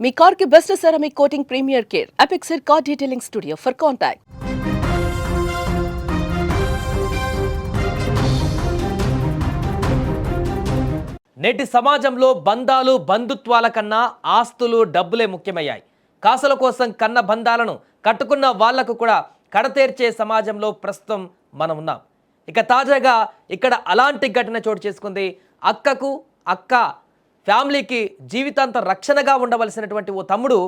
మీ కార్కి best ceramic coating premier care. Apexer car detailing studio for contact నేటి సమాజంలో బంధాలు బంధుత్వాల కన్నా ఆస్తులు డబ్బులే ముఖ్యమయ్యాయి. కాసుల కోసం కన్న బంధాలను కట్టుకున్న వాళ్ళకు కూడా కడతేర్చే సమాజంలో ప్రస్తుతం మనం ఉన్నాం ఇక తాజాగా ఇక్కడ అలాంటి ఘటన చోటు చేసుకుంది అక్కకు అక్క ఫ్యామిలీకి జీవితాంత రక్షణగా ఉండవలసినటువంటి ఓ తమ్ముడు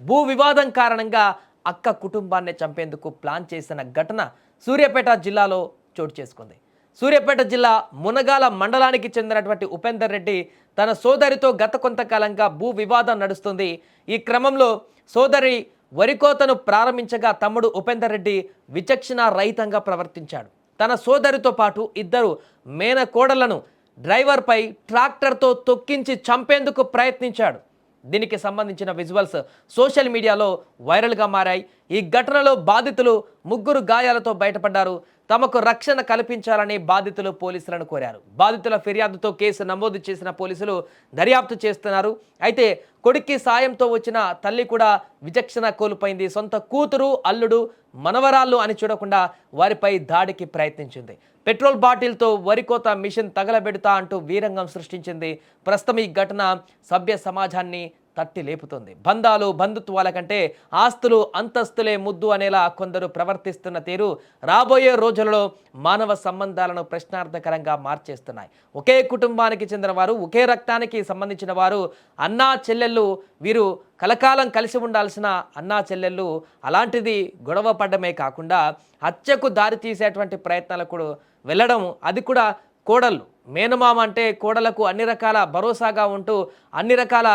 భూ వివాదం కారణంగా అక్క కుటుంబాన్ని చంపేందుకు ప్లాన్ చేసిన ఘటన సూర్యాపేట జిల్లాలో చోటు చేసుకుంది. సూర్యాపేట జిల్లా మునగాల మండలానికి చెందినటువంటి ఉపేందర్ రెడ్డి తన సోదరితో గత కొంతకాలంగా భూ వివాదం నడుస్తుంది. ఈ క్రమంలో సోదరి వరికోతను ప్రారంభించగా తమ్ముడు ఉపేందర్ రెడ్డి విచక్షణ రహితంగా ప్రవర్తించాడు. తన సోదరితో పాటు ఇద్దరు మేనకోడలను డ్రైవర్పై ట్రాక్టర్తో తొక్కించి చంపేందుకు ప్రయత్నించాడు. దీనికి సంబంధించిన విజువల్స్ సోషల్ మీడియాలో వైరల్గా మారాయి. ఈ ఘటనలో బాధితులు ముగ్గురు గాయాలతో బయటపడ్డారు. తమకు రక్షణ కల్పించాలని బాధితులు పోలీసులను కోరారు. బాధితుల ఫిర్యాదుతో కేసు నమోదు చేసిన పోలీసులు దర్యాప్తు చేస్తున్నారు. అయితే కొడుక్కి సాయంతో వచ్చిన తల్లి కూడా విచక్షణ కోల్పోయింది. సొంత కూతురు అల్లుడు మనవరాళ్ళు అని చూడకుండా వారిపై దాడికి ప్రయత్నించింది. పెట్రోల్ బాటిల్తో వరికోత మిషన్ తగలబెడతా అంటూ వీరంగం సృష్టించింది. ప్రస్తుతం ఈ ఘటన సభ్య సమాజాన్ని తట్టి లేపుతుంది. బంధాలు బంధుత్వాల కంటే ఆస్తులు అంతస్తులే ముద్దు అనేలా కొందరు ప్రవర్తిస్తున్న తీరు రాబోయే రోజులలో మానవ సంబంధాలను ప్రశ్నార్థకరంగా మార్చేస్తున్నాయి. ఒకే కుటుంబానికి చెందిన వారు ఒకే రక్తానికి సంబంధించిన వారు అన్నా చెల్లెళ్ళు వీరు కలకాలం కలిసి ఉండాల్సిన అన్నా చెల్లెళ్ళు అలాంటిది గొడవ పడ్డమే కాకుండా హత్యకు దారి తీసేటువంటి ప్రయత్నాలకు కూడా వెళ్ళడం అది కూడా కోడళ్ళు. మేనమామ అంటే కోడలకు అన్ని రకాల భరోసాగా ఉంటూ అన్ని రకాల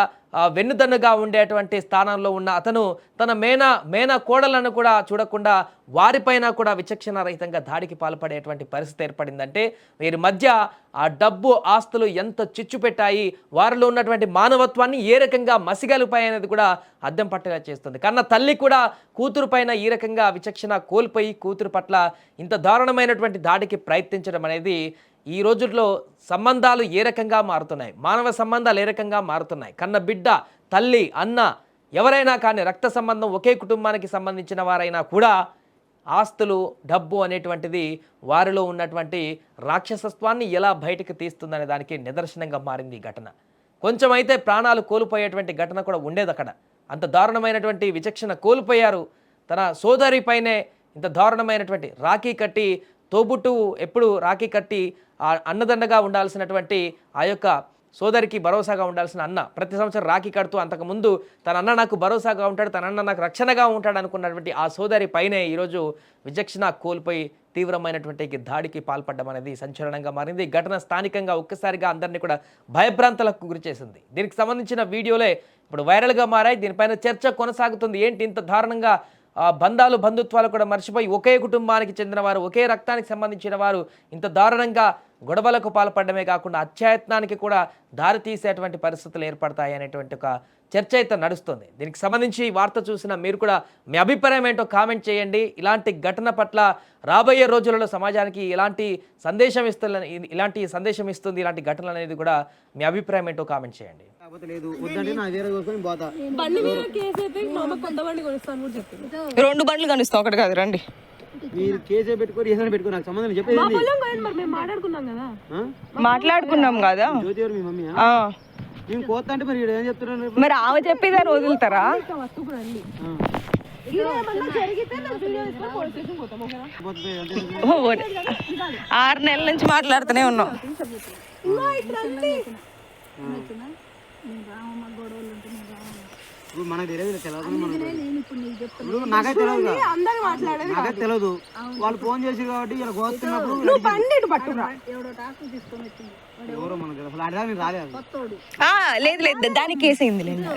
వెన్నుదన్నుగా ఉండేటువంటి స్థానంలో ఉన్న అతను తన మేన మేన కోడలను కూడా చూడకుండా వారిపైన కూడా విచక్షణ రహితంగా దాడికి పాల్పడేటువంటి పరిస్థితి ఏర్పడిందంటే వీరి మధ్య ఆ డబ్బు ఆస్తులు ఎంత చిచ్చు పెట్టాయి వారిలో ఉన్నటువంటి మానవత్వాన్ని ఏ రకంగా మసిగలిపాయి అనేది కూడా అద్దం పట్టేలా చేస్తుంది. కన్న తల్లి కూడా కూతురు పైన ఈ రకంగా విచక్షణ కోల్పోయి కూతురు పట్ల ఇంత దారుణమైనటువంటి దాడికి ప్రయత్నించడం అనేది ఈ రోజుల్లో సంబంధాలు ఏ రకంగా మారుతున్నాయి? మానవ సంబంధాలు ఏ రకంగా మారుతున్నాయి? కన్న బిడ్డ తల్లి అన్న ఎవరైనా కానీ రక్త సంబంధం ఒకే కుటుంబానికి సంబంధించిన వారైనా కూడా ఆస్తులు డబ్బు అనేటువంటిది వారిలో ఉన్నటువంటి రాక్షసత్వాన్ని ఎలా బయటకు తీస్తుందనే దానికి నిదర్శనంగా మారింది ఈ ఘటన. కొంచెం అయితే ప్రాణాలు కోల్పోయేటువంటి ఘటన కూడా ఉండేది అక్కడ. అంత దారుణమైనటువంటి విచక్షణ కోల్పోయారు. తన సోదరిపైనే ఇంత దారుణమైనటువంటి రాఖీ కట్టి తోబుట్టు ఎప్పుడు రాఖీ కట్టి ఆ అన్నదండగా ఉండాల్సినటువంటి ఆ యొక్క సోదరికి భరోసాగా ఉండాల్సిన అన్న ప్రతి సంవత్సరం రాఖీ కడుతూ అంతకుముందు తన అన్న నాకు భరోసాగా ఉంటాడు తన అన్న నాకు రక్షణగా ఉంటాడు అనుకున్నటువంటి ఆ సోదరి పైనే ఈరోజు విచక్షణ కోల్పోయి తీవ్రమైనటువంటి దాడికి పాల్పడడం అనేది సంచలనంగా మారింది. ఘటన స్థానికంగా ఒక్కసారిగా అందరినీ కూడా భయభ్రాంతలకు గురి చేసింది. దీనికి సంబంధించిన వీడియోలే ఇప్పుడు వైరల్గా మారాయి. దీనిపైన చర్చ కొనసాగుతుంది. ఏంటి ఇంత దారుణంగా బంధాలు బంధుత్వాలు కూడా మర్చిపోయి ఒకే కుటుంబానికి చెందిన వారు ఒకే రక్తానికి సంబంధించిన వారు ఇంత దారుణంగా గొడవలకు పాల్పడమే కాకుండా అత్యాయత్నానికి కూడా దారి తీసేటువంటి పరిస్థితులు ఏర్పడతాయి అనేటువంటి ఒక చర్చ అయితే నడుస్తుంది. దీనికి సంబంధించి ఈ వార్త చూసిన మీరు కూడా మీ అభిప్రాయం ఏంటో కామెంట్ చేయండి. ఇలాంటి ఘటన పట్ల రాబోయే రోజులలో సమాజానికి ఇలాంటి సందేశం ఇస్తుంది ఇలాంటి సందేశం ఇస్తుంది. ఇలాంటి ఘటనలు అనేది కూడా మీ అభిప్రాయం ఏంటో కామెంట్ చేయండి. రెండు బండ్లు కనిస్తాం ఒకటి కాదు రండి. మీరు కేసే పెట్టుకొని ఏదైనా పెట్టుకొని నాకు సంబంధం. చెప్పేది మాట్లాడుకున్నాం కదా. ఆ? మాట్లాడుకున్నాం కదా. జ్యోతి ఎవరు మీ మమ్మీ మరి ఈడు ఏం చెప్తున్నాను మరి? ఆమె చెప్పేదాన్ని వదులుతారా? ఆరు నెలల నుంచి మాట్లాడుతూనే ఉన్నాం. ఇప్పుడు మనకు తెలియదు తెలియదు నాకైతే తెలియదు నాకైతే తెలియదు. వాళ్ళు ఫోన్ చేసి కాబట్టి ఇలా కోస్తున్నప్పుడు ఎవరో మనకు అడిగా రాలేదు. ఆ, లేదు లేదు దానికి కేసేయింది లేండి